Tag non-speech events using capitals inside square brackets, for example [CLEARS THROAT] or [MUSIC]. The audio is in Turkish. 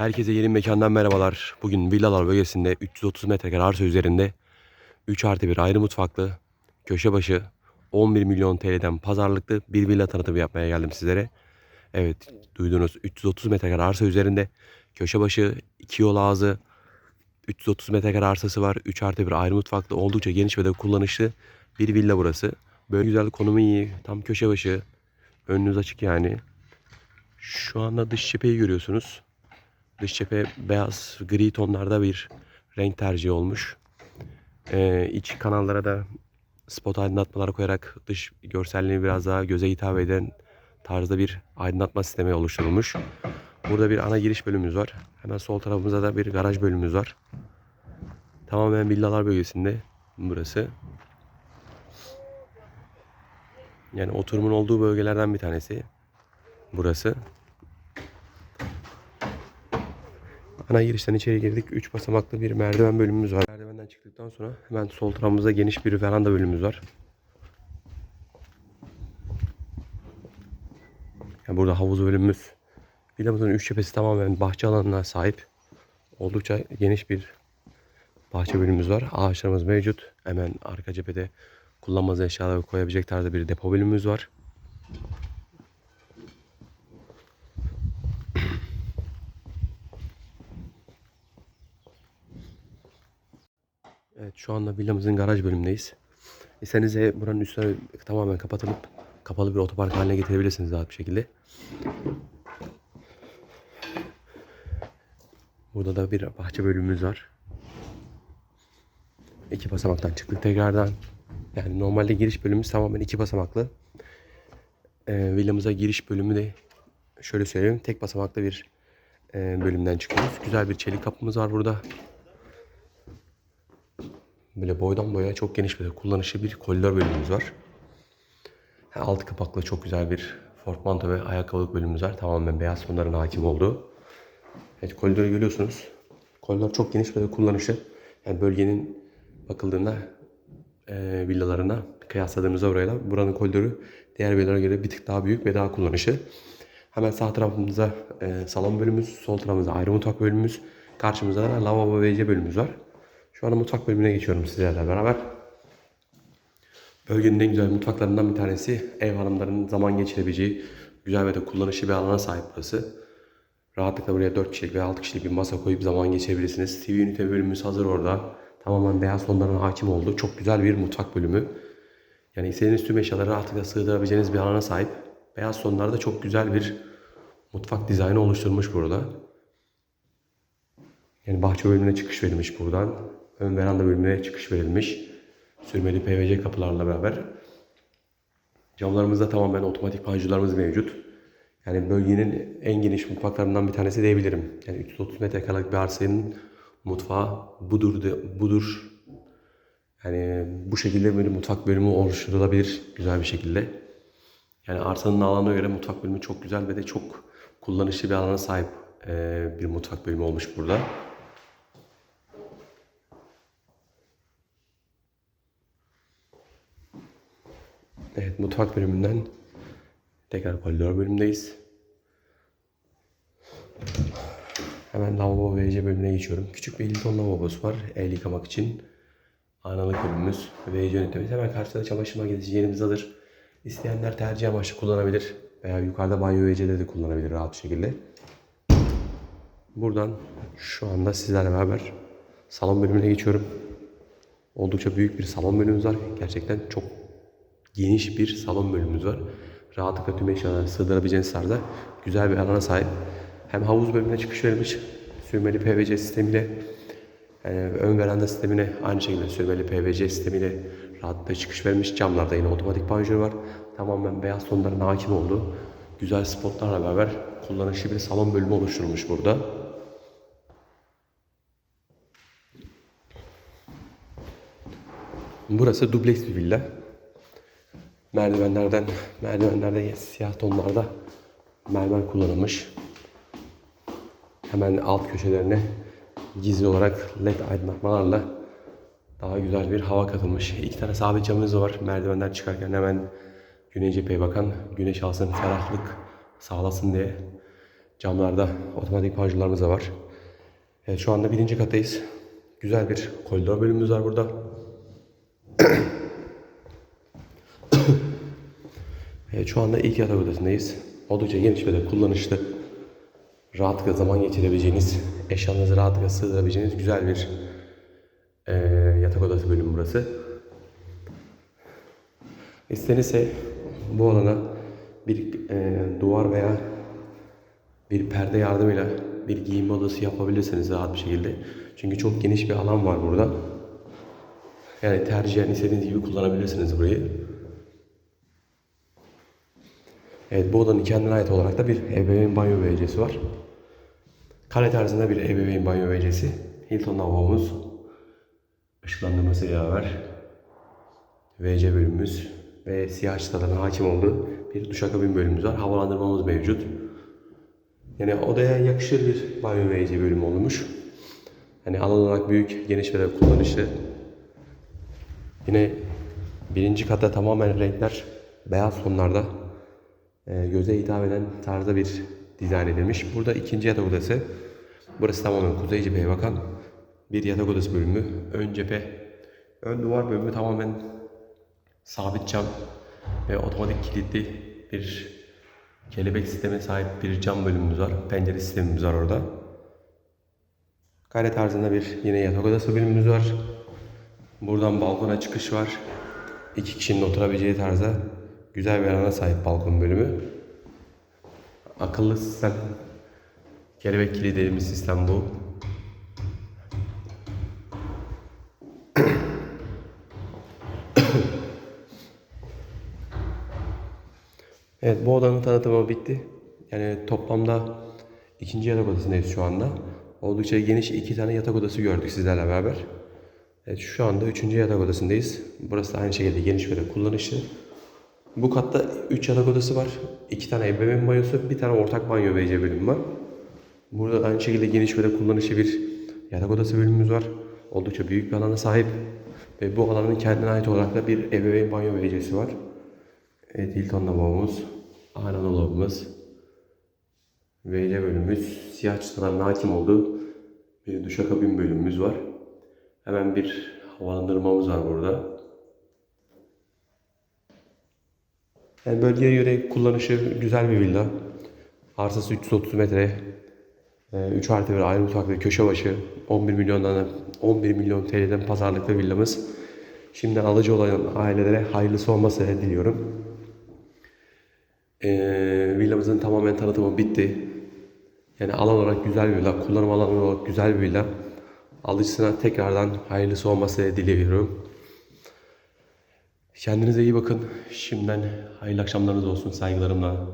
Herkese yeni mekandan merhabalar. Bugün Villalar bölgesinde 330 metrekare arsa üzerinde 3 artı 1 ayrı mutfaklı, köşe başı 11 milyon TL'den pazarlıklı bir villa tanıtımı yapmaya geldim sizlere. Evet duydunuz 330 metrekare arsa üzerinde köşe başı, 2 yol ağzı, 330 metrekare arsası var. 3 artı 1 ayrı mutfaklı oldukça geniş ve de kullanışlı bir villa burası. Böyle güzel konumu iyi. Tam köşe başı. Önünüz açık yani. Şu anda dış cepheyi görüyorsunuz. Dış cephe beyaz gri tonlarda bir renk tercihi olmuş. Ee, iç kanallara da spot aydınlatmalar koyarak dış görselliğini biraz daha göze hitap eden tarzda bir aydınlatma sistemi oluşturulmuş. Burada bir ana giriş bölümümüz var. Hemen sol tarafımızda da bir garaj bölümümüz var. Tamamen villalar bölgesinde burası. Yani oturumun olduğu bölgelerden bir tanesi burası. Ana girişten içeri girdik. 3 basamaklı bir merdiven bölümümüz var. Merdivenden çıktıktan sonra hemen sol tarafımızda geniş bir veranda bölümümüz var. Yani burada havuz bölümümüz. Villamızın üç cephesi tamamen bahçe alanına sahip. Oldukça geniş bir bahçe bölümümüz var. Ağaçlarımız mevcut. Hemen arka cephede kullanmaz eşyaları koyabilecek tarzda bir depo bölümümüz var. Evet şu anda villamızın garaj bölümündeyiz. İsterseniz buranın üstüne tamamen kapatılıp kapalı bir otopark haline getirebilirsiniz rahat bir şekilde. Burada da bir bahçe bölümümüz var. İki basamaktan çıktık tekrardan. Yani normalde giriş bölümümüz tamamen iki basamaklı. Ee, villamıza giriş bölümü de şöyle söyleyeyim. Tek basamaklı bir e, bölümden çıkıyoruz. Güzel bir çelik kapımız var burada. Böyle boydan boya çok geniş bir kullanışlı bir koridor bölümümüz var. Alt kapaklı çok güzel bir portmanto ve ayakkabılık bölümümüz var. Tamamen beyaz tonların hakim olduğu. Evet koridoru görüyorsunuz. Koridor çok geniş ve kullanışlı. Yani bölgenin bakıldığında e, villalarına kıyasladığımızda orayla buranın koridoru diğer villalara göre bir tık daha büyük ve daha kullanışlı. Hemen sağ tarafımızda e, salon bölümümüz, sol tarafımızda ayrı mutfak bölümümüz, karşımızda da lavabo ve WC bölümümüz var. Şu anda mutfak bölümüne geçiyorum sizlerle beraber. Bölgenin en güzel mutfaklarından bir tanesi. Ev hanımlarının zaman geçirebileceği güzel ve de kullanışlı bir alana sahip burası. Rahatlıkla buraya 4 kişilik veya 6 kişilik bir masa koyup zaman geçirebilirsiniz. TV ünite bölümümüz hazır orada. Tamamen beyaz tonların hakim olduğu çok güzel bir mutfak bölümü. Yani istediğiniz tüm eşyaları rahatlıkla sığdırabileceğiniz bir alana sahip. Beyaz tonlarda çok güzel bir mutfak dizaynı oluşturmuş burada. Yani bahçe bölümüne çıkış verilmiş buradan. Ön veranda bölümüne çıkış verilmiş. Sürmeli PVC kapılarla beraber. Camlarımızda tamamen otomatik panjurlarımız mevcut. Yani bölgenin en geniş mutfaklarından bir tanesi diyebilirim. Yani 330 metrekarelik bir arsanın mutfağı budur de, budur. Yani bu şekilde bir mutfak bölümü oluşturulabilir güzel bir şekilde. Yani arsanın alanına göre mutfak bölümü çok güzel ve de çok kullanışlı bir alana sahip bir mutfak bölümü olmuş burada. Evet mutfak bölümünden tekrar koridor bölümündeyiz. Hemen lavabo WC bölümüne geçiyorum. Küçük bir 50 ton lavabosu var el yıkamak için. Aynalık bölümümüz WC ünitemiz. Hemen karşıda çamaşır makinesi yerimiz hazır. İsteyenler tercih amaçlı kullanabilir. Veya yukarıda banyo WC'de de kullanabilir rahat şekilde. Buradan şu anda sizlerle beraber salon bölümüne geçiyorum. Oldukça büyük bir salon bölümümüz var. Gerçekten çok geniş bir salon bölümümüz var. Rahatlıkla tüm eşyaları sığdırabileceğiniz tarzda güzel bir alana sahip. Hem havuz bölümüne çıkış verilmiş. Sürmeli PVC sistemiyle e, ön veranda sistemine aynı şekilde sürmeli PVC sistemiyle rahatlıkla çıkış vermiş. Camlarda yine otomatik panjur var. Tamamen beyaz tonların hakim olduğu güzel spotlarla beraber kullanışlı bir salon bölümü oluşturulmuş burada. Burası dubleks bir villa. Merdivenlerden, merdivenlerde siyah tonlarda mermer kullanılmış. Hemen alt köşelerine gizli olarak led aydınlatmalarla daha güzel bir hava katılmış. İki tane sabit camımız var. Merdivenden çıkarken hemen güney cepheye bakan güneş alsın, ferahlık sağlasın diye Camlarda otomatik panjurlarımız da var. Evet, şu anda birinci kattayız. Güzel bir koridor bölümümüz var burada. [CLEARS THROAT] Evet, şu anda ilk yatak odasındayız. Oldukça geniş ve de kullanışlı. Rahatlıkla zaman geçirebileceğiniz, eşyalarınızı rahatlıkla sığdırabileceğiniz güzel bir eee, yatak odası bölümü burası. İstenirse bu alana bir eee, duvar veya bir perde yardımıyla bir giyinme odası yapabilirsiniz rahat bir şekilde. Çünkü çok geniş bir alan var burada. Yani tercihen istediğiniz gibi kullanabilirsiniz burayı. Evet bu odanın kendine ait olarak da bir ebeveyn banyo WC'si var. Kare tarzında bir ebeveyn banyo WC'si. Hilton lavabomuz. Işıklandırmasıyla beraber WC bölümümüz ve siyah çıtaların hakim olduğu bir duşakabin bölümümüz var. Havalandırmamız mevcut. Yani odaya yakışır bir banyo WC bölümü olmuş. Yani alan olarak büyük, geniş ve kullanışlı. Yine birinci kata tamamen renkler beyaz tonlarda göze hitap eden tarzda bir dizayn edilmiş. Burada ikinci yatak odası. Burası tamamen kuzey cepheye bakan bir yatak odası bölümü. Ön cephe, ön duvar bölümü tamamen sabit cam ve otomatik kilitli bir kelebek sisteme sahip bir cam bölümümüz var. Pencere sistemimiz var orada. Kare tarzında bir yine yatak odası bölümümüz var. Buradan balkona çıkış var. İki kişinin oturabileceği tarzda güzel bir alana sahip balkon bölümü. Akıllı sistem. Kelebek kilidi dediğimiz sistem bu. [COUGHS] Evet bu odanın tanıtımı bitti. Yani toplamda ikinci yatak odasındayız şu anda. Oldukça geniş iki tane yatak odası gördük sizlerle beraber. Evet şu anda üçüncü yatak odasındayız. Burası da aynı şekilde geniş ve de kullanışlı. Bu katta 3 yatak odası var. 2 tane ebeveyn banyosu, bir tane ortak banyo WC bölümü var. Burada aynı şekilde geniş ve de kullanışlı bir yatak odası bölümümüz var. Oldukça büyük bir alana sahip. Ve bu alanın kendine ait olarak da bir ebeveyn banyo WC'si var. Evet Hilton lavabomuz, ayna dolabımız, WC bölümümüz, siyah çıtaların hakim olduğu bir duşakabin bölümümüz var. Hemen bir havalandırmamız var burada. Yani bölgeye göre kullanışı güzel bir villa. Arsası 330 metre. 3 artı bir ayrı mutfaklı köşe başı 11 milyondan 11 milyon TL'den pazarlıklı villamız. Şimdi alıcı olan ailelere hayırlısı olması diliyorum. Ee, villamızın tamamen tanıtımı bitti. Yani alan olarak güzel bir villa, kullanım alanı olarak güzel bir villa. Alıcısına tekrardan hayırlısı olması diliyorum. Kendinize iyi bakın. Şimdiden hayırlı akşamlarınız olsun saygılarımla.